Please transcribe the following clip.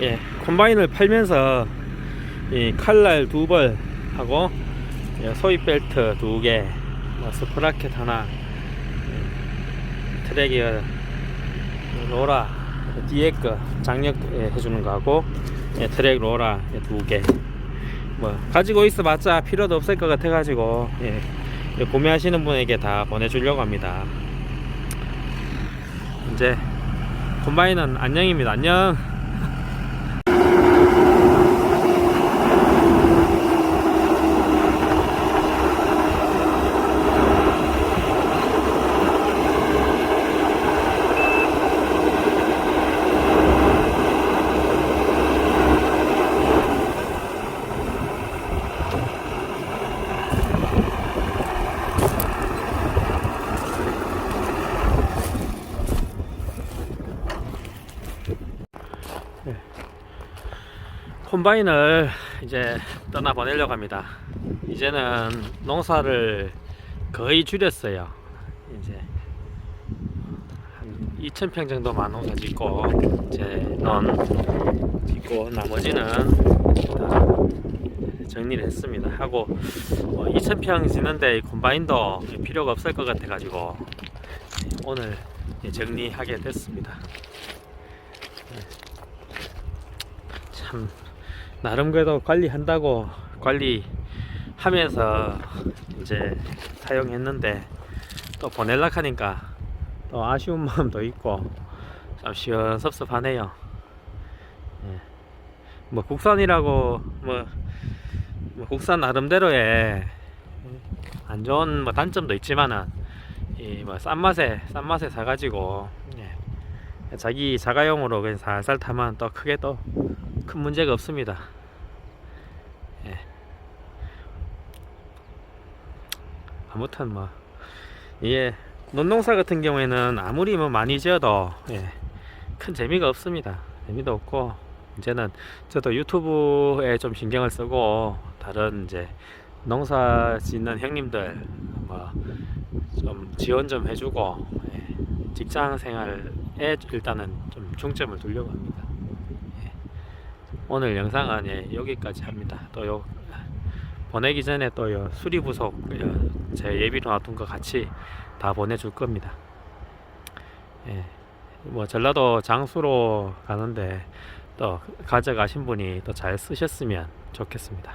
예, 콤바인을 팔면서 이 칼날 두 벌 하고 예, 소입 벨트 두 개, 뭐 스프라켓 하나, 예, 트랙이어 로라 뒤에 거 장력 예, 해주는 거 하고 예, 트랙 로라 예, 두 개. 뭐 가지고 있어봤자 필요도 없을 것 같아가지고 예, 예, 구매하시는 분에게 다 보내주려고 합니다. 이제 콤바인은 안녕입니다. 안녕. 콤바인을 이제 떠나 보내려고 합니다. 이제는 농사를 거의 줄였어요. 이제 한 2,000평 정도만 농사 짓고 이제 넌 짓고 나머지는 다 정리를 했습니다. 하고 뭐 2,000평 짓는데 이 콤바인도 필요가 없을 것 같아가지고 오늘 정리하게 됐습니다. 참 나름 그래도 관리한다고 관리하면서 이제 사용했는데 또 보낼라 하니까 또 아쉬운 마음도 있고 좀 시원섭섭하네요. 예. 뭐 국산이라고 뭐, 뭐 국산 나름대로의 안 좋은 뭐 단점도 있지만은 이뭐 싼 맛에 싼 맛에 사가지고 예. 자기 자가용으로 그냥 살살 타면 또 크게 또 큰 문제가 없습니다. 예. 아무튼 뭐 이게 논농사 같은 경우에는 아무리 뭐 많이 지어도 예, 큰 재미가 없습니다. 재미도 없고 이제는 저도 유튜브에 좀 신경을 쓰고 다른 이제 농사 짓는 형님들 뭐 좀 지원 좀 해주고 예, 직장 생활에 일단은 좀 중점을 두려고 합니다. 오늘 영상은 예, 여기까지 합니다. 또 요 보내기 전에 또 요 수리 부속 요제 예비로 놔둔 거 같이 다 보내줄 겁니다. 예, 뭐 전라도 장수로 가는데 또 가져가신 분이 또 잘 쓰셨으면 좋겠습니다.